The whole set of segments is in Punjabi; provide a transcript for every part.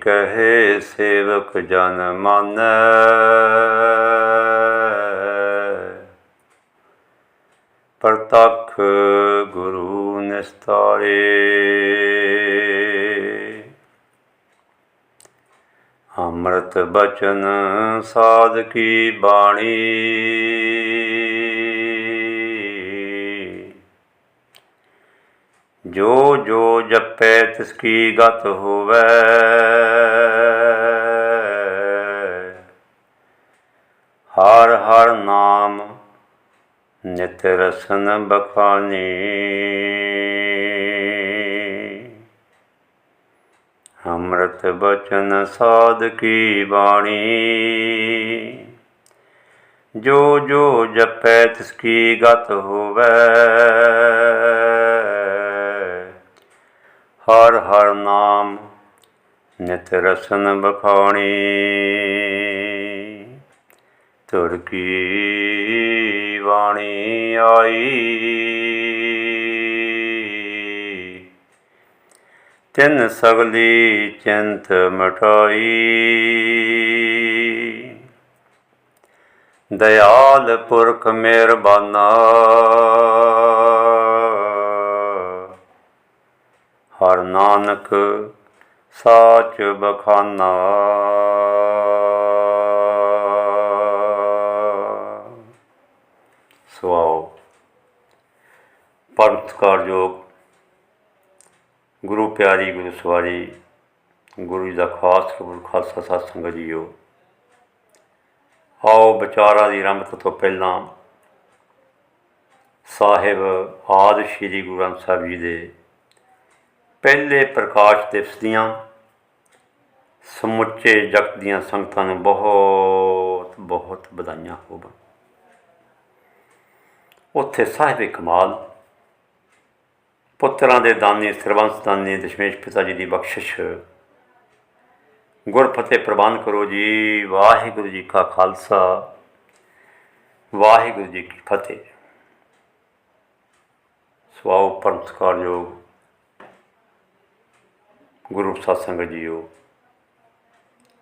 ਕਹੇ ਸੇਵਕ ਜਨ ਮਾਨੈ। ਪ੍ਰਤੱਖ ਗੁਰੂ ਨਿਸਤਾਰੇ। ਅੰਮ੍ਰਿਤ ਬਚਨ ਸਾਧ ਕੀ ਬਾਣੀ। ਜੋ ਜੋ ਜਪੈ ਤਿਸ ਕੀ ਗਤ ਹੋਵੈ। ਹਰ ਹਰ ਨਾਮ ਨਿਤ ਰਸਨ ਬਖਾਨੀ। ਅੰਮ੍ਰਿਤ ਬਚਨ ਸਾਧ ਕੀ ਬਾਣੀ। ਜੋ ਜੋ ਜਪੈ ਤਿਸ ਕੀ ਗਤ ਹੋਵੇ। ਹਰ ਹਰ ਨਾਮ ਨਿਤ ਰਸਨ ਬਖਾਣੀ ਤੁਰ ਕੀ ਬਾਣੀ ਆਈ। ਤਿੰਨ ਸਗਲੀ ਚਿੰਤ ਮਟਾਈ। ਦਇਆਲ ਪੁਰਖ ਮਿਹਰਬਾਨਾ। ਹਰ ਨਾਨਕ ਸਾਚ ਬਖਾਨਾ। ਸਵਾਓ ਪਰਮ ਗੁਰੂ ਪਿਆਰੀ ਗੁਰੂ ਸਵਾਰੀ ਗੁਰੂ ਜੀ ਦਾ ਖਾਸ ਕਬੂਲ ਖਾਲਸਾ ਸਾਧ ਸੰਗਤ ਜੀਓ। ਆਓ ਵਿਚਾਰਾਂ ਦੀ ਆਰੰਭਤ ਤੋਂ ਪਹਿਲਾਂ ਸਾਹਿਬ ਆਦਿ ਸ਼੍ਰੀ ਗੁਰੂ ਗ੍ਰੰਥ ਸਾਹਿਬ ਜੀ ਦੇ ਪਹਿਲੇ ਪ੍ਰਕਾਸ਼ ਦਿਵਸ ਦੀਆਂ ਸਮੁੱਚੇ ਜਗਤ ਦੀਆਂ ਸੰਗਤਾਂ ਨੂੰ ਬਹੁਤ ਬਹੁਤ ਵਧਾਈਆਂ ਹੋਵਣ। ਉੱਥੇ ਸਾਹਿਬ ਕਮਾਲ। ਪੁੱਤਰਾਂ ਦੇ ਦਾਨੀ ਸਰਬੰਸ ਦਾਨੀ ਦਸ਼ਮੇਸ਼ ਪਿਤਾ ਜੀ ਦੀ ਬਖਸ਼ਿਸ਼। ਗੁਰਫਤਿਹ ਪ੍ਰਵਾਨ ਕਰੋ ਜੀ, ਵਾਹਿਗੁਰੂ ਜੀ ਕਾ ਖਾਲਸਾ, ਵਾਹਿਗੁਰੂ ਜੀ ਕੀ ਫਤਿਹ। ਸਵਾਉ ਪਰਮ ਸਤਿਕਾਰਯੋਗ। ਗੁਰੂ ਸਤਸੰਗ ਜੀਓ,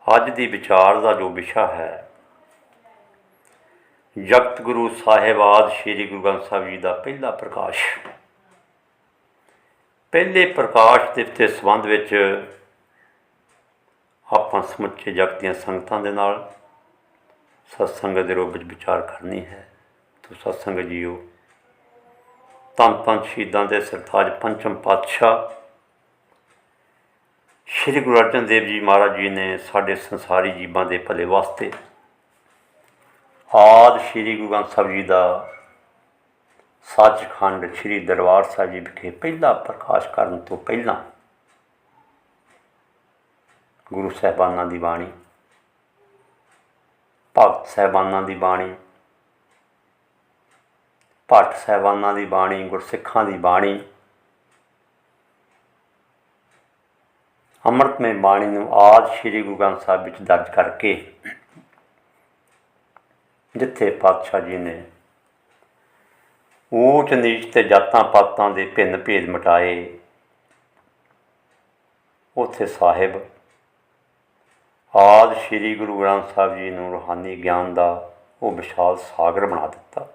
ਅੱਜ ਦੀ ਵਿਚਾਰ ਦਾ ਜੋ ਵਿਸ਼ਾ ਹੈ, ਜਗਤ ਗੁਰੂ ਸਾਹਿਬਾਦ ਸ੍ਰੀ ਗੁਰੂ ਗ੍ਰੰਥ ਸਾਹਿਬ ਜੀ ਦਾ ਪਹਿਲਾ ਪ੍ਰਕਾਸ਼। ਪਹਿਲੇ ਪ੍ਰਕਾਸ਼ ਦੇ ਦੇ ਸੰਬੰਧ ਵਿੱਚ ਆਪਾਂ ਸਮੁੱਚੇ ਜਗਤ ਦੀਆਂ ਸੰਗਤਾਂ ਦੇ ਨਾਲ ਸਤਸੰਗ ਦੇ ਰੂਪ ਵਿੱਚ ਵਿਚਾਰ ਕਰਨੀ ਹੈ। ਤੋ ਸਤਸੰਗ ਜੀਓ ਧੰਨ ਧੰਨ ਸ਼ਹੀਦਾਂ ਦੇ ਸਰਤਾਜ ਪੰਚਮ ਪਾਤਸ਼ਾਹ ਸ਼੍ਰੀ ਗੁਰੂ ਅਰਜਨ ਦੇਵ ਜੀ ਮਹਾਰਾਜ ਜੀ ਨੇ ਸਾਡੇ ਸੰਸਾਰੀ ਜੀਵਾਂ ਦੇ ਭਲੇ ਵਾਸਤੇ ਆਦ ਸ਼੍ਰੀ ਗੁਰੂ ਗ੍ਰੰਥ ਸਾਹਿਬ ਜੀ ਦਾ ਸੱਚਖੰਡ ਸ਼੍ਰੀ ਦਰਬਾਰ ਸਾਹਿਬ ਜੀ ਵਿਖੇ ਪਹਿਲਾ ਪ੍ਰਕਾਸ਼ ਕਰਨ ਤੋਂ ਪਹਿਲਾਂ ਗੁਰੂ ਸਾਹਿਬਾਨਾਂ ਦੀ ਬਾਣੀ, ਭਗਤ ਸਾਹਿਬਾਨਾਂ ਦੀ ਬਾਣੀ ਭੱਟ ਸਾਹਿਬਾਨਾਂ ਦੀ ਬਾਣੀ, ਗੁਰਸਿੱਖਾਂ ਦੀ ਬਾਣੀ ਅੰਮ੍ਰਿਤਮਈ ਬਾਣੀ ਨੂੰ ਆਦ ਸ਼੍ਰੀ ਗੁਰੂ ਗ੍ਰੰਥ ਸਾਹਿਬ ਵਿੱਚ ਦਰਜ ਕਰਕੇ ਜਿੱਥੇ ਪਾਤਸ਼ਾਹ ਜੀ ਨੇ ਊਚ ਨੀਚ ਤੇ ਜਾਤਾਂ ਪਾਤਾਂ ਦੇ ਭਿੰਨ ਭੇਦ ਮਿਟਾਏ, ਉੱਥੇ ਸਾਹਿਬ ਆਦ ਸ਼੍ਰੀ ਗੁਰੂ ਗ੍ਰੰਥ ਸਾਹਿਬ ਜੀ ਨੂੰ ਰੂਹਾਨੀ ਗਿਆਨ ਦਾ ਉਹ ਵਿਸ਼ਾਲ ਸਾਗਰ ਬਣਾ ਦਿੱਤਾ,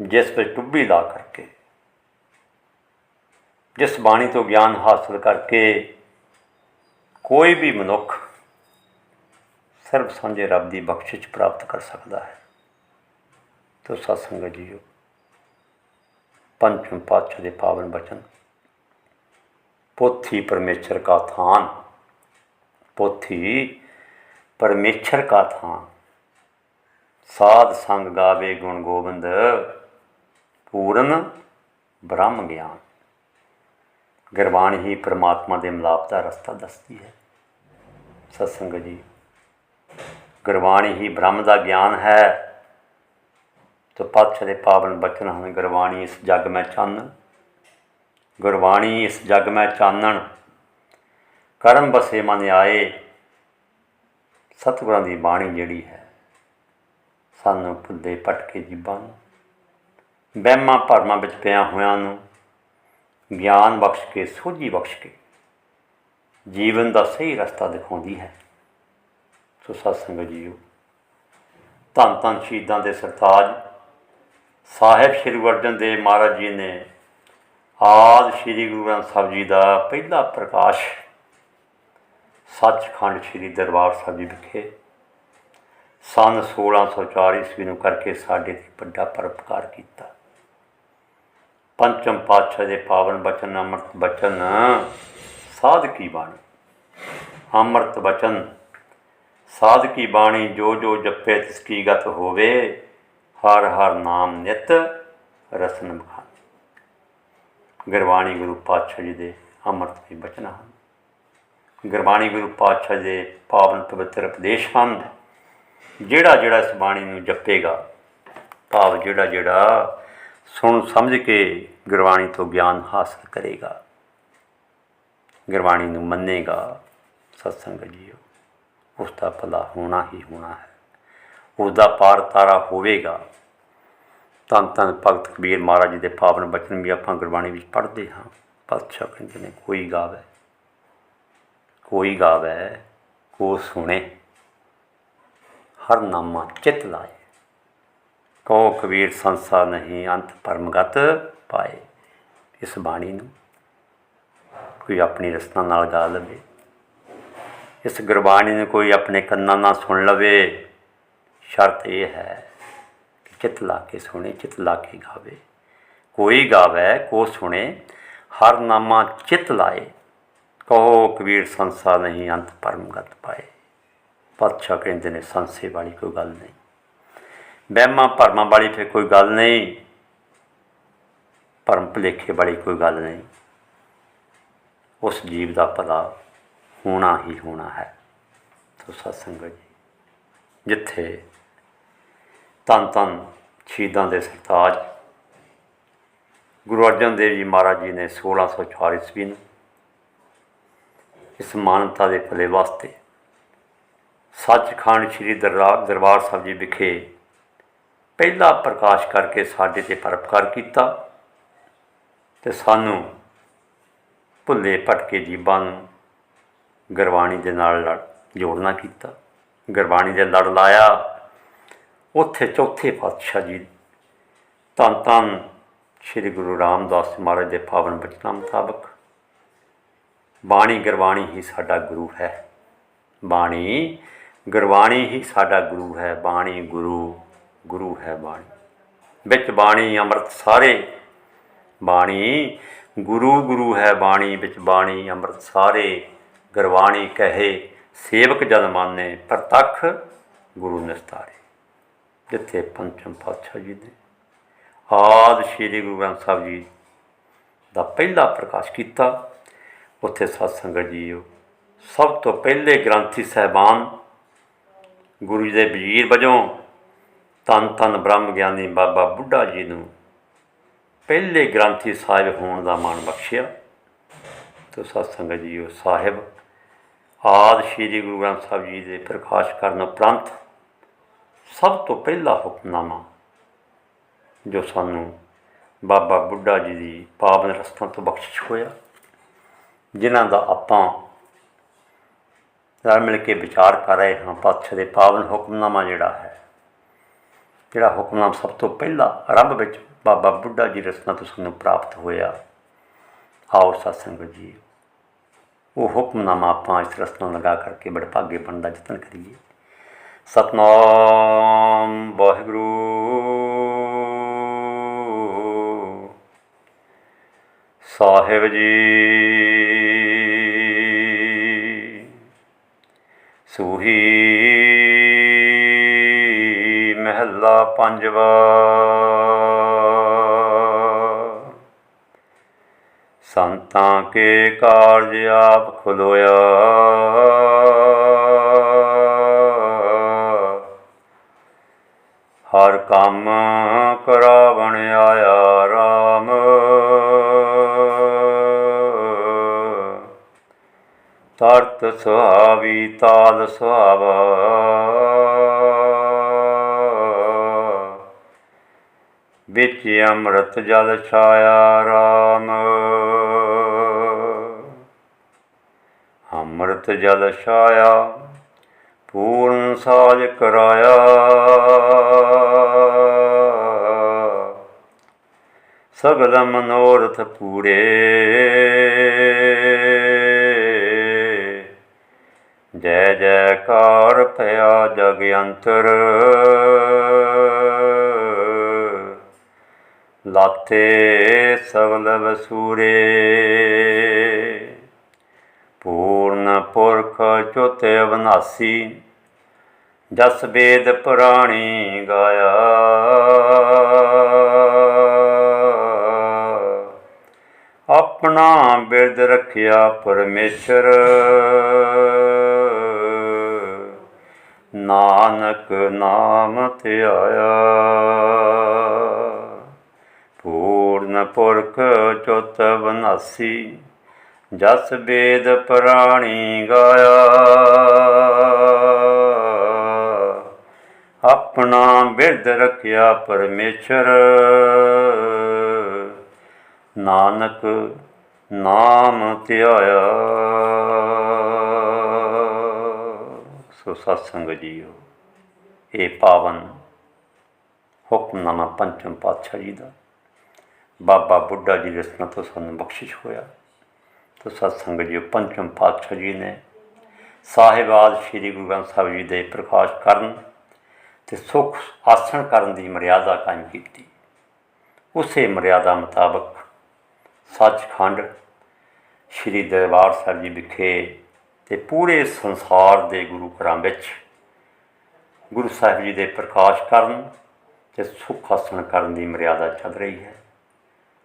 ਜਿਸ ਵਿੱਚ ਟੁੱਬੀ ਲਾ ਕਰਕੇ ਜਿਸ ਬਾਣੀ ਤੋਂ ਗਿਆਨ ਹਾਸਲ ਕਰਕੇ ਕੋਈ ਵੀ ਮਨੁੱਖ ਸਰਬ ਸਾਂਝੇ ਰੱਬ ਦੀ ਬਖਸ਼ਿਸ਼ ਪ੍ਰਾਪਤ ਕਰ ਸਕਦਾ ਹੈ। ਤੋ ਸਤਸੰਗ ਜੀਓ, ਪੰਚਮ ਪਾਤਸ਼ਾਹ ਦੇ ਪਾਵਨ ਬਚਨ। ਪੋਥੀ ਪਰਮੇਸ਼ਰ ਕਾ ਥਾਨ, ਪੋਥੀ ਪਰਮੇਸ਼ਰ ਕਾ ਥਾਨ। ਸਾਧ ਸੰਗ ਗਾਵੇ ਗੁਣ ਗੋਬਿੰਦ, ਪੂਰਨ ਬ੍ਰਹਮ ਗਿਆਨ। ਗੁਰਬਾਣੀ ਹੀ ਪ੍ਰਮਾਤਮਾ ਦੇ ਮਿਲਾਪ ਦਾ ਰਸਤਾ ਦੱਸਦੀ ਹੈ। ਸਤਸੰਗ ਜੀ ਗੁਰਬਾਣੀ ਹੀ ਬ੍ਰਹਮ ਦਾ ਗਿਆਨ ਹੈ। ਤੋ ਪਾਤਸ਼ਾਹ ਦੇ ਪਾਵਨ ਬਚਨ ਹਨ ਗੁਰਬਾਣੀ ਇਸ ਜਗ ਮੈਂ ਚਾਨਣ। ਗੁਰਬਾਣੀ ਇਸ ਜਗ ਮੈਂ ਚਾਨਣ। ਕਰਮ ਬਸੇ ਮਨ ਆਏ। ਸਤਿਗੁਰਾਂ ਦੀ ਬਾਣੀ ਜਿਹੜੀ ਹੈ, ਸਾਨੂੰ ਭੁੱਲੇ ਭਟਕੇ ਜੀਬਾਂ ਨੂੰ। ਵਹਿਮਾਂ ਭਰਮਾਂ ਵਿੱਚ ਪਿਆ ਹੋਇਆਂ ਨੂੰ। ਗਿਆਨ ਬਖਸ਼ ਕੇ, ਸੋਝੀ ਬਖਸ਼ ਕੇ। ਜੀਵਨ ਦਾ ਸਹੀ ਰਸਤਾ ਦਿਖਾਉਂਦੀ ਹੈ। ਸੋ ਸਤਸੰਗ ਜੀਓ, ਧੰਨ ਧੰਨ ਸ਼ਹੀਦਾਂ ਦੇ ਸਰਤਾਜ, ਸਾਹਿਬ ਸ੍ਰੀ ਗੁਰੂ ਅਰਜਨ ਦੇਵ ਮਹਾਰਾਜ ਜੀ ਨੇ ਆਦ ਸ੍ਰੀ ਗੁਰੂ ਗ੍ਰੰਥ ਸਾਹਿਬ ਜੀ ਦਾ ਪਹਿਲਾ ਪ੍ਰਕਾਸ਼ ਸੱਚਖੰਡ ਸ੍ਰੀ ਦਰਬਾਰ ਸਾਹਿਬ ਜੀ ਵਿਖੇ ਸਨ 1604 ਈਸਵੀ ਨੂੰ ਕਰਕੇ ਸਾਡੇ ਤੇ ਵੱਡਾ ਪਰਪਕਾਰ ਕੀਤਾ। ਪੰਚਮ ਪਾਤਸ਼ਾਹ ਦੇ ਪਾਵਨ ਬਚਨ, ਅੰਮ੍ਰਿਤ ਬਚਨ, ਸਾਧ ਕੀ ਬਾਣੀ? ਅੰਮ੍ਰਿਤ ਬਚਨ, ਸਾਧ ਕੀ ਬਾਣੀ? ਜੋ ਜੋ ਜਪੇ ਤਿਸ ਕੀ ਗਤ ਹੋਵੇ, ਹਰ ਹਰ ਨਾਮ ਨਿਤ ਰਸਨ ਮਖਾਨ ਗੁਰਬਾਣੀ ਗੁਰੂ ਪਾਤਸ਼ਾਹ ਜੀ ਦੇ ਅੰਮ੍ਰਿਤ ਦੇ ਬਚਨ ਹਨ। ਗੁਰਬਾਣੀ ਗੁਰੂ ਪਾਤਸ਼ਾਹ ਦੇ ਪਾਵਨ ਪਵਿੱਤਰ ਉਪਦੇਸ਼ ਹਨ। ਜਿਹੜਾ ਜਿਹੜਾ ਇਸ ਬਾਣੀ ਨੂੰ ਜਪੇਗਾ, ਭਾਵ ਜਿਹੜਾ ਜਿਹੜਾ ਸੁਣ ਸਮਝ ਕੇ ਗੁਰਬਾਣੀ ਤੋਂ ਗਿਆਨ ਹਾਸਲ ਕਰੇਗਾ। ਗੁਰਬਾਣੀ ਨੂੰ ਮੰਨੇਗਾ। ਸਤਸੰਗ ਜੀਓ ਉਸ ਦਾ ਭਲਾ ਹੋਣਾ ਹੀ ਹੋਣਾ ਹੈ। ਉਸ ਦਾ ਪਾਰ ਤਾਰਾ ਹੋਵੇਗਾ। ਧੰਨ ਧੰਨ ਭਗਤ ਕਬੀਰ ਮਹਾਰਾਜ ਜੀ ਦੇ ਪਾਵਨ ਬਚਨ ਵੀ ਆਪਾਂ ਗੁਰਬਾਣੀ ਵਿੱਚ ਪੜ੍ਹਦੇ ਹਾਂ। ਪਾਤਸ਼ਾਹ ਕਹਿੰਦੇ ਨੇ, ਕੋਈ ਗਾਵੇ ਕੋਈ ਗਾਵੇ, ਕੋ ਸੁਣੇ, ਹਰ ਨਾਮਾ ਚਿਤ ਲਾਏ। ਕੋ ਕਬੀਰ ਸੰਸਾ ਨਹੀਂ, ਅੰਤ ਪਰਮਗਤ ਪਾਏ ਇਸ ਬਾਣੀ ਨੂੰ। ਕੋਈ ਆਪਣੀ ਰਸਨਾ ਨਾਲ ਗਾ ਲਵੇ। ਇਸ ਗੁਰਬਾਣੀ ਨੂੰ ਕੋਈ ਆਪਣੇ ਕੰਨਾਂ ਨਾਲ ਸੁਣ ਲਵੇ। ਸ਼ਰਤ ਇਹ ਹੈ ਕਿ ਚਿਤ ਲਾ ਕੇ ਸੁਣੇ, ਚਿਤ ਲਾ ਕੇ ਗਾਵੇ। ਕੋਈ ਗਾਵੇ, ਕੋ ਸੁਣੇ, ਹਰ ਨਾਮਾ ਚਿਤ ਲਾਏ। ਕਹੋ ਕਬੀਰ ਸੰਸਾ ਨਹੀਂ ਅੰਤ ਪਰਮਗਤ ਪਾਏ। ਪਾਤਸ਼ਾਹ ਕਹਿੰਦੇ ਨੇ, ਸੰਸੇ ਵਾਲੀ ਕੋਈ ਗੱਲ ਨਹੀਂ। ਵਹਿਮਾਂ ਭਰਮਾਂ ਵਾਲੀ ਫਿਰ ਕੋਈ ਗੱਲ ਨਹੀਂ। ਭਰਮ ਭੁਲੇਖੇ ਵਾਲੀ ਕੋਈ ਗੱਲ ਨਹੀਂ। ਉਸ ਜੀਵ ਦਾ ਭਲਾ ਹੋਣਾ ਹੀ ਹੋਣਾ ਹੈ। ਸੋ ਸਤਸੰਗ ਜੀ, ਜਿੱਥੇ ਧੰਨ ਧੰਨ ਸ਼ਹੀਦਾਂ ਦੇ ਸਰਤਾਜ ਗੁਰੂ ਅਰਜਨ ਦੇਵ ਜੀ ਮਹਾਰਾਜ ਜੀ ਨੇ 1604 ਈਸਵੀ ਨੂੰ ਇਸ ਮਾਨਵਤਾ ਦੇ ਭਲੇ ਵਾਸਤੇ ਸੱਚਖੰਡ ਸ੍ਰੀ ਦਰਬਾਰ ਦਰਬਾਰ ਸਾਹਿਬ ਜੀ ਵਿਖੇ ਪਹਿਲਾ ਪ੍ਰਕਾਸ਼ ਕਰਕੇ ਸਾਡੇ ਤੇ ਪਰਪਕਾਰ ਕੀਤਾ। ਅਤੇ ਸਾਨੂੰ ਭੁੱਲੇ ਭਟਕੇ ਜੀਵਾਂ ਨੂੰ ਗੁਰਬਾਣੀ ਦੇ ਨਾਲ ਲੜ, ਜੋੜਨਾ ਕੀਤਾ। ਗੁਰਬਾਣੀ ਦੇ ਲੜ ਲਾਇਆ। ਉੱਥੇ ਚੌਥੇ ਪਾਤਸ਼ਾਹ ਜੀ ਧੰਨ ਧੰਨ ਸ੍ਰੀ ਗੁਰੂ ਰਾਮਦਾਸ ਮਹਾਰਾਜ ਦੇ ਪਾਵਨ ਬਚਨਾਂ ਮੁਤਾਬਕ ਬਾਣੀ ਗੁਰਬਾਣੀ ਹੀ ਸਾਡਾ ਗੁਰੂ ਹੈ। ਬਾਣੀ ਗੁਰਬਾਣੀ ਹੀ ਸਾਡਾ ਗੁਰੂ ਹੈ। ਬਾਣੀ ਗੁਰੂ ਗੁਰੂ ਹੈ ਬਾਣੀ। ਵਿੱਚ ਬਾਣੀ, ਅੰਮ੍ਰਿਤ ਸਾਰੇ ਬਾਣੀ। ਗੁਰੂ ਗੁਰੂ ਹੈ ਬਾਣੀ ਵਿੱਚ ਬਾਣੀ, ਅੰਮ੍ਰਿਤ ਸਾਰੇ ਗੁਰਬਾਣੀ ਕਹੇ। ਸੇਵਕ ਜਨ ਮਾਨੇ ਪ੍ਰਤੱਖ, ਗੁਰੂ ਨਿਸਤਾਰੇ। ਜਿੱਥੇ ਪੰਚਮ ਪਾਤਸ਼ਾਹ ਜੀ ਨੇ ਆਦ ਸ਼੍ਰੀ ਗੁਰੂ ਗ੍ਰੰਥ ਸਾਹਿਬ ਜੀ ਦਾ ਪਹਿਲਾ ਪ੍ਰਕਾਸ਼ ਕੀਤਾ, ਉੱਥੇ ਸਤ ਸੰਗਤ ਜੀਓ ਸਭ ਤੋਂ ਪਹਿਲੇ ਗ੍ਰੰਥੀ ਸਹਿਬਾਨ ਗੁਰੂ ਜੀ ਦੇ ਵਜ਼ੀਰ ਵਜੋਂ ਧੰਨ ਧੰਨ ਬ੍ਰਹਮ ਗਿਆਨੀ ਬਾਬਾ ਬੁੱਢਾ ਜੀ ਨੂੰ ਪਹਿਲੇ ਗ੍ਰੰਥੀ ਸਾਹਿਬ ਹੋਣ ਦਾ ਮਾਣ ਬਖਸ਼ਿਆ ਤੋ ਸਤ ਸੰਗਤ ਜੀਓ ਸਾਹਿਬ, ਆਦ ਸ਼੍ਰੀ ਗੁਰੂ ਗ੍ਰੰਥ ਸਾਹਿਬ ਜੀ ਦੇ ਪ੍ਰਕਾਸ਼ ਕਰਨ ਉਪਰੰਤ ਸਭ ਤੋਂ ਪਹਿਲਾ ਹੁਕਮਨਾਮਾ ਜੋ ਸਾਨੂੰ ਬਾਬਾ ਬੁੱਢਾ ਜੀ ਦੀ ਪਾਵਨ ਰਸਤਾ ਤੋਂ ਬਖਸ਼ਿਸ਼ ਹੋਇਆ, ਜਿਨ੍ਹਾਂ ਦਾ ਆਪਾਂ ਰਲ ਮਿਲ ਕੇ ਵਿਚਾਰ ਕਰ ਰਹੇ ਹਾਂ ਪਾਤਸ਼ਾਹ ਦੇ ਪਾਵਨ ਹੁਕਮਨਾਮਾ ਜਿਹੜਾ ਹੈ, ਜਿਹੜਾ ਹੁਕਮਨਾਮਾ ਸਭ ਤੋਂ ਪਹਿਲਾ ਆਰੰਭ ਵਿੱਚ ਬਾਬਾ ਬੁੱਢਾ ਜੀ ਰਸਨਾ ਤੋਂ ਸਾਨੂੰ ਪ੍ਰਾਪਤ ਹੋਇਆ। ਆਓ ਸਤਸੰਗ ਜੀ, ਉਹ ਹੁਕਮਨਾਮਾ ਆਪਾਂ ਇਸ ਰਸਨਾ ਲਗਾ ਕਰਕੇ ਬੜੇ ਭਾਗੇ ਬਣਨ ਦਾ ਯਤਨ ਕਰੀਏ। ਸਤਨਾਮ ਵਾਹਿਗੁਰੂ। ਸਾਹਿਬ ਜੀ। ਸੂਹੀ ਮਹਿਲਾ ਪੰਜਵਾ। ਸੰਤਾਂ ਕੇ ਕਾਰਜ ਆਪ ਖਲੋਇਆ। ਹਰ ਕੰਮ ਕਰਾਵਣ ਆਇਆ RAM ਤਰਤ ਸੁਹਾਵੀ ਤਾਲ ਸੁਹਾਵਾ। ਵਿੱਚ ਅੰਮ੍ਰਿਤ ਜਲ ਛਾਇਆ RAM ਅੰਮ੍ਰਿਤ ਜਲ ਛਾਇਆ, ਪੂਰਨ ਸਾਜ ਕਰਾਇਆ। ਸਗਲ ਮਨੋਰਥ ਪੂਰੇ। ਜੈ ਜੈਕਾਰ ਭਇਆ ਜਗ ਅੰਤਰ। ਲਾਤੇ ਸਗਲ ਵਸੂਰੇ। ਪੂਰਨ ਪੁਰਖ ਚੋਤੇ ਅਵਨਾਸੀ, ਜਸ ਵੇਦ ਪੁਰਾਣੀ ਗਾਇਆ। ਆਪਣਾ ਬਿਰਦ ਰੱਖਿਆ ਪਰਮੇਸ਼ਰ। ਨਾਨਕ ਨਾਮ ਧਿਆਇਆ। ਪੁਰਖ ਚੁੱਤ ਬਨਾਸੀ, ਜਸ ਵੇਦ ਪ੍ਰਾਣੀ ਗਾਇਆ। ਆਪਣਾ ਬਿਰਦ ਰੱਖਿਆ ਪਰਮੇਸ਼ਰ। ਨਾਨਕ ਨਾਮ ਧਿਆਇਆ। ਸੋ ਸਤਸੰਗ ਜੀਓ, ਇਹ ਪਾਵਨ ਹੁਕਮਨਾਮਾ ਪੰਚਮ ਪਾਤਸ਼ਾਹ ਜੀ ਦਾ ਬਾਬਾ ਬੁੱਢਾ ਜੀ ਦੇ ਰਸਨਾ ਤੋਂ ਸਾਨੂੰ ਬਖਸ਼ਿਸ਼ ਹੋਇਆ, ਤੋ ਸਤਸੰਗ ਜੀ ਪੰਚਮ ਪਾਤਸ਼ਾਹ ਜੀ ਨੇ ਸਾਹਿਬਾਦ ਸ੍ਰੀ ਗੁਰੂ ਗ੍ਰੰਥ ਸਾਹਿਬ ਜੀ ਦੇ ਪ੍ਰਕਾਸ਼ ਕਰਨ ਤੇ ਸੁਖ ਆਸਣ ਕਰਨ ਦੀ ਮਰਿਆਦਾ ਕਾਇਮ ਕੀਤੀ। ਉਸੇ ਮਰਿਆਦਾ ਮੁਤਾਬਕ ਸੱਚਖੰਡ ਸ੍ਰੀ ਦਰਬਾਰ ਸਾਹਿਬ ਜੀ ਵਿਖੇ ਤੇ ਪੂਰੇ ਸੰਸਾਰ ਦੇ ਗੁਰੂ ਘਰਾਂ ਵਿੱਚ ਗੁਰੂ ਸਾਹਿਬ ਜੀ ਦੇ ਪ੍ਰਕਾਸ਼ ਕਰਨ ਤੇ ਸੁਖ ਆਸਣ ਕਰਨ ਦੀ ਮਰਿਆਦਾ ਚੱਲ ਰਹੀ ਹੈ।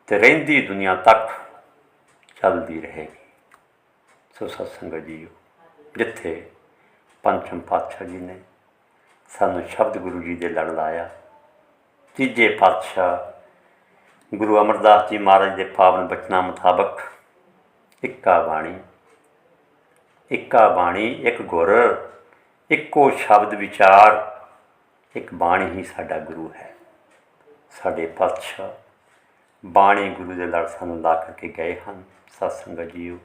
ਤੇ ਰਹਿੰਦੀ ਦੁਨੀਆ ਤੱਕ ਚੱਲਦੀ ਰਹੇਗੀ। ਸੋ ਸਤਸੰਗ ਜੀਓ, ਜਿੱਥੇ ਪੰਚਮ ਪਾਤਸ਼ਾਹ ਜੀ ਨੇ ਸਾਨੂੰ ਸ਼ਬਦ ਗੁਰੂ ਜੀ ਦੇ ਲੜ ਲਾਇਆ, ਤੀਜੇ ਪਾਤਸ਼ਾਹ ਗੁਰੂ ਅਮਰਦਾਸ ਜੀ ਮਹਾਰਾਜ ਦੇ ਪਾਵਨ ਬਚਨਾਂ ਮੁਤਾਬਕ ਇੱਕਾ ਬਾਣੀ ਇੱਕਾ ਬਾਣੀ, ਇੱਕ ਗੁਰ, ਇੱਕੋ ਸ਼ਬਦ ਵਿਚਾਰ, ਇੱਕ ਬਾਣੀ ਹੀ ਸਾਡਾ ਗੁਰੂ ਹੈ। ਸਾਡੇ ਪਾਤਸ਼ਾਹ ਬਾਣੀ ਗੁਰੂ ਦੇ ਲੜ ਸਾਨੂੰ ਲਾ ਕਰਕੇ ਗਏ ਹਨ। ਸਤਸੰਗ ਜੀਓ,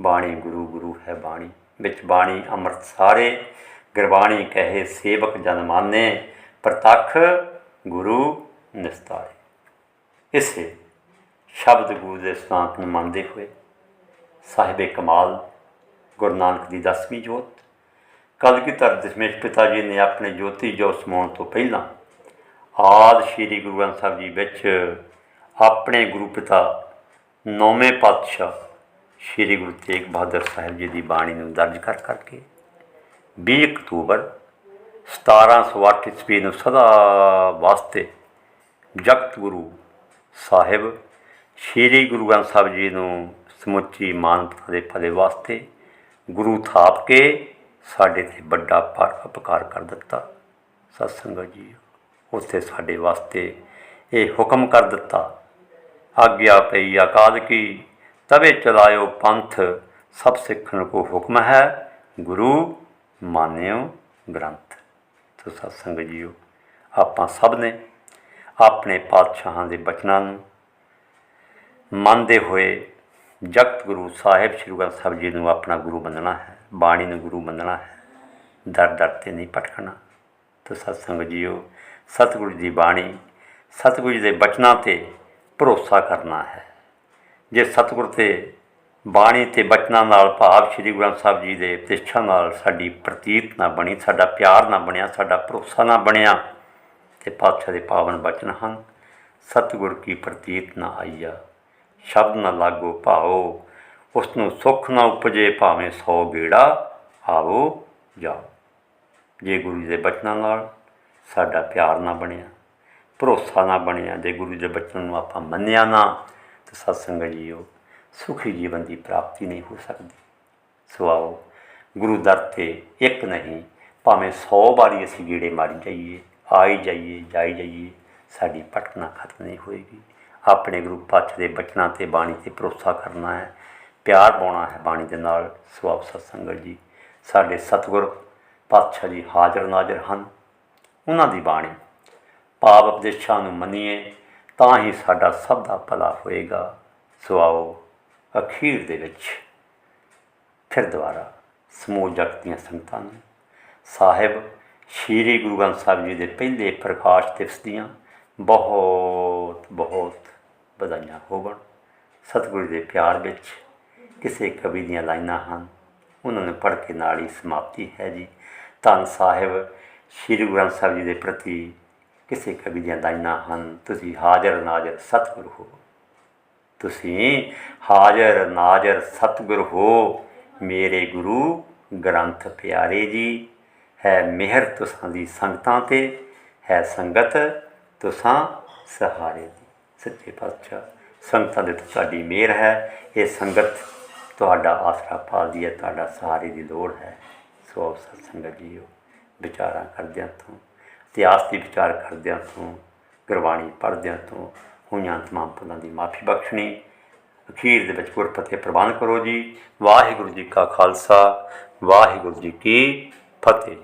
ਬਾਣੀ ਗੁਰੂ ਗੁਰੂ ਹੈ ਬਾਣੀ। ਵਿੱਚ ਬਾਣੀ ਅੰਮ੍ਰਿਤ ਸਾਰੇ, ਗੁਰਬਾਣੀ ਕਹੇ ਸੇਵਕ ਜਨ ਮਾਨੇ, ਪ੍ਰਤੱਖ ਗੁਰੂ ਨਿਸਤਾਰੇ। ਇਸੇ ਸ਼ਬਦ ਗੁਰੂ ਦੇ ਸਨਾਤ ਨੂੰ ਮੰਨਦੇ ਹੋਏ ਸਾਹਿਬੇ ਕਮਾਲ, ਗੁਰੂ ਨਾਨਕ ਦੀ ਦਸਵੀਂ ਜੋਤ ਕਲਗੀਧਰ ਦਸ਼ਮੇਸ਼ ਪਿਤਾ ਜੀ ਨੇ ਆਪਣੇ ਜੋਤੀ ਜੋ ਸਮਾਉਣ ਤੋਂ ਪਹਿਲਾਂ ਆਦ ਸ੍ਰੀ ਗੁਰੂ ਗ੍ਰੰਥ ਸਾਹਿਬ ਜੀ ਵਿੱਚ ਆਪਣੇ ਗੁਰੂ ਪਿਤਾ ਨੌਵੇਂ ਪਾਤਸ਼ਾਹ ਸ੍ਰੀ ਗੁਰੂ ਤੇਗ ਬਹਾਦਰ ਸਾਹਿਬ ਜੀ ਦੀ ਬਾਣੀ ਨੂੰ ਦਰਜ ਕਰ ਕਰਕੇ 20 ਅਕਤੂਬਰ 1708 ਈਸਵੀ ਨੂੰ ਸਦਾ ਵਾਸਤੇ ਜਗਤ ਗੁਰੂ ਸਾਹਿਬ ਸ੍ਰੀ ਗੁਰੂ ਗ੍ਰੰਥ ਸਾਹਿਬ ਜੀ ਨੂੰ ਸਮੁੱਚੀ ਮਾਨਵਤਾ ਦੇ ਭਲੇ ਵਾਸਤੇ ਗੁਰੂ ਥਾਪ ਕੇ ਸਾਡੇ ਤੇ ਵੱਡਾ ਪਰ ਉਪਕਾਰ ਕਰ ਦਿੱਤਾ। ਸਤਸੰਗਤ ਜੀ, ਉੱਥੇ ਸਾਡੇ ਵਾਸਤੇ ਇਹ ਹੁਕਮ ਕਰ ਦਿੱਤਾ ਆਗਿਆ ਪਈ ਅਕਾਲ ਕੀ, ਤਵੇ ਚਲਾਇਓ ਪੰਥ, ਸਭ ਸਿੱਖਣ ਕੋ ਹੁਕਮ ਹੈ, ਗੁਰੂ ਮਾਨਿਓ ਗ੍ਰੰਥ। ਤੋ ਸਤਸੰਗ ਜੀਓ, ਆਪਾਂ ਸਭ ਨੇ ਆਪਣੇ ਪਾਤਸ਼ਾਹਾਂ ਦੇ ਬਚਨਾਂ ਨੂੰ ਮੰਨਦੇ ਹੋਏ ਜਗਤ ਗੁਰੂ ਸਾਹਿਬ ਸ੍ਰੀ ਗੁਰੂ ਗ੍ਰੰਥ ਸਾਹਿਬ ਜੀ ਨੂੰ ਆਪਣਾ ਗੁਰੂ ਮੰਨਣਾ ਹੈ, ਬਾਣੀ ਨੂੰ ਗੁਰੂ ਮੰਨਣਾ ਹੈ, ਦਰ ਦਰ ਤੇ ਨਹੀਂ ਭਟਕਣਾ। ਤੋ ਸਤਸੰਗ ਜੀਓ, ਸਤਿਗੁਰੂ ਦੀ ਬਾਣੀ, ਸਤਿਗੁਰੂ ਜੀ ਦੇ ਬਚਨਾਂ ਤੇ ਭਰੋਸਾ ਕਰਨਾ ਹੈ। ਜੇ ਸਤਿਗੁਰ ਤੇ ਬਾਣੀ ਤੇ ਬਚਨਾਂ ਨਾਲ ਭਾਵ ਸ੍ਰੀ ਗੁਰੂ ਗ੍ਰੰਥ ਸਾਹਿਬ ਜੀ ਦੇ ਉਪਦੇਸ਼ਾਂ ਨਾਲ ਸਾਡੀ ਪ੍ਰਤੀਤ ਨਾ ਬਣੀ, ਸਾਡਾ ਪਿਆਰ ਨਾ ਬਣਿਆ, ਸਾਡਾ ਭਰੋਸਾ ਨਾ ਬਣਿਆ, ਤੇ ਪਾਤਸ਼ਾਹ ਦੇ ਪਾਵਨ ਬਚਨ ਹਨ, ਸਤਿਗੁਰ ਕੀ ਪ੍ਰਤੀਤ ਨਾ ਆਈਆ, ਸ਼ਬਦ ਨਾ ਲਾਗੋ ਭਾਓ ਉਸ ਨੂੰ ਸੁਖ ਨਾ ਉਪਜੇ, ਭਾਵੇਂ ਸੌ ਗੇੜਾ ਆਵੋ, ਜਾਓ। ਜੇ ਗੁਰੂ ਜੀ ਦੇ ਬਚਨਾਂ ਨਾਲ ਸਾਡਾ ਪਿਆਰ ਨਾ ਬਣਿਆ ਭਰੋਸਾ ਨਾ ਬਣਿਆ ਜੇ ਗੁਰੂ ਦੇ ਬਚਨ ਨੂੰ ਆਪਾਂ ਮੰਨਿਆ ਨਾ, ਤਾਂ ਸਤਸੰਗ ਜੀਓ ਸੁਖੀ ਜੀਵਨ ਦੀ ਪ੍ਰਾਪਤੀ ਨਹੀਂ ਹੋ ਸਕਦੀ। ਸੋ ਆਓ, ਗੁਰੂ ਦਰ ਤੇ ਇੱਕ ਨਹੀਂ, ਭਾਵੇਂ 100 ਵਾਰੀ ਅਸੀਂ ਗੇੜੇ ਮਾਰੀ ਜਾਈਏ ਆਈ ਜਾਈਏ ਜਾਈ ਜਾਈਏ, ਸਾਡੀ ਭਟਕਣਾ ਖਤਮ ਨਹੀਂ ਹੋਏਗੀ। ਆਪਣੇ ਗੁਰੂ ਪਾਤਸ਼ਾਹ ਦੇ ਬਚਨਾਂ ਤੇ ਬਾਣੀ ਤੇ ਭਰੋਸਾ ਕਰਨਾ ਹੈ, ਪਿਆਰ ਪਾਉਣਾ ਹੈ ਬਾਣੀ ਦੇ ਨਾਲ। ਸੋ ਆਪ ਸਤਸੰਗਤ ਜੀ, ਸਾਡੇ ਸਤਿਗੁਰ ਪਾਤਸ਼ਾਹ ਜੀ ਹਾਜ਼ਰ ਨਾਜ਼ਰ ਹਨ। ਉਹਨਾਂ ਦੀ ਬਾਣੀ ਪਾਪ ਉਪਦੇਸ਼ਾਂ ਨੂੰ ਮੰਨੀਏ, ਤਾਂ ਹੀ ਸਾਡਾ ਸਭ ਦਾ ਭਲਾ ਹੋਏਗਾ। ਸੋ ਆਓ ਅਖੀਰ ਦੇ ਵਿੱਚ ਫਿਰ ਦੁਬਾਰਾ ਸਮੂਹ ਜਗਤ ਦੀਆਂ ਸੰਗਤਾਂ ਨੂੰ। ਸਾਹਿਬ, ਸ਼੍ਰੀ ਗੁਰੂ ਗ੍ਰੰਥ ਸਾਹਿਬ ਜੀ ਦੇ ਪਹਿਲੇ ਪ੍ਰਕਾਸ਼ ਦਿਵਸ ਦੀਆਂ ਬਹੁਤ ਬਹੁਤ ਵਧਾਈਆਂ ਹੋਵਣ। ਸਤਿਗੁਰੂ ਦੇ ਪਿਆਰ ਵਿੱਚ ਕਿਸੇ ਕਵੀ ਦੀਆਂ ਲਾਈਨਾਂ ਹਨ, ਉਹਨਾਂ ਨੂੰ ਪੜ੍ਹ ਕੇ ਨਾਲ ਹੀ ਸਮਾਪਤੀ ਹੈ ਜੀ। ਧੰਨ ਸਾਹਿਬ, ਸ਼੍ਰੀ ਗੁਰੂ ਗ੍ਰੰਥ ਸਾਹਿਬ ਜੀ ਦੇ ਪ੍ਰਤੀ ਕਿਸੇ ਕਵੀ ਦੀਆਂ ਲਾਈਨਾਂ ਹਨ, ਤੁਸੀਂ ਹਾਜ਼ਰ ਨਾਜ਼ਰ ਸਤਿਗੁਰ ਹੋ। ਤੁਸੀਂ ਹਾਜ਼ਰ ਨਾਜ਼ਰ ਸਤਿਗੁਰ ਹੋ, ਮੇਰੇ ਗੁਰੂ ਗ੍ਰੰਥ ਪਿਆਰੇ ਜੀ। ਹੈ ਮਿਹਰ ਤੁਸਾਂ ਦੀ ਸੰਗਤਾਂ ਤੇ, ਹੈ ਸੰਗਤ ਤੁਸਾਂ ਸਹਾਰੇ ਦੀ। ਸੱਚੇ ਪਾਤਸ਼ਾਹ, ਸੰਗਤਾਂ ਦੇ ਤੁਹਾਡੀ ਮਿਹਰ ਹੈ, ਇਹ ਸੰਗਤ ਤੁਹਾਡਾ ਆਸਰਾ ਪਾਲਦੀ ਹੈ, ਤੁਹਾਡਾ ਸਹਾਰੇ ਦੀ ਲੋੜ ਹੈ। ਸੋ ਸਤ ਸੰਗਤ ਜੀਓ, ਵਿਚਾਰਾਂ ਕਰਦਿਆਂ ਤੋਂ ਇਤਿਹਾਸ ਦੀ ਵਿਚਾਰ ਕਰਦਿਆਂ ਤੋਂ, ਗੁਰਬਾਣੀ ਪੜ੍ਹਦਿਆਂ ਤੋਂ, ਹੋਈਆਂ ਤਮਾਮ ਭੁੱਲਾਂ ਦੀ ਮਾਫੀ ਬਖਸ਼ਣੀ। ਅਖੀਰ ਦੇ ਵਿੱਚ ਗੁਰਪਤਿ ਪ੍ਰਵਾਨ ਕਰੋ ਜੀ। ਵਾਹਿਗੁਰੂ ਜੀ ਕਾ ਖਾਲਸਾ, ਵਾਹਿਗੁਰੂ ਜੀ ਕੀ ਫਤਿਹ।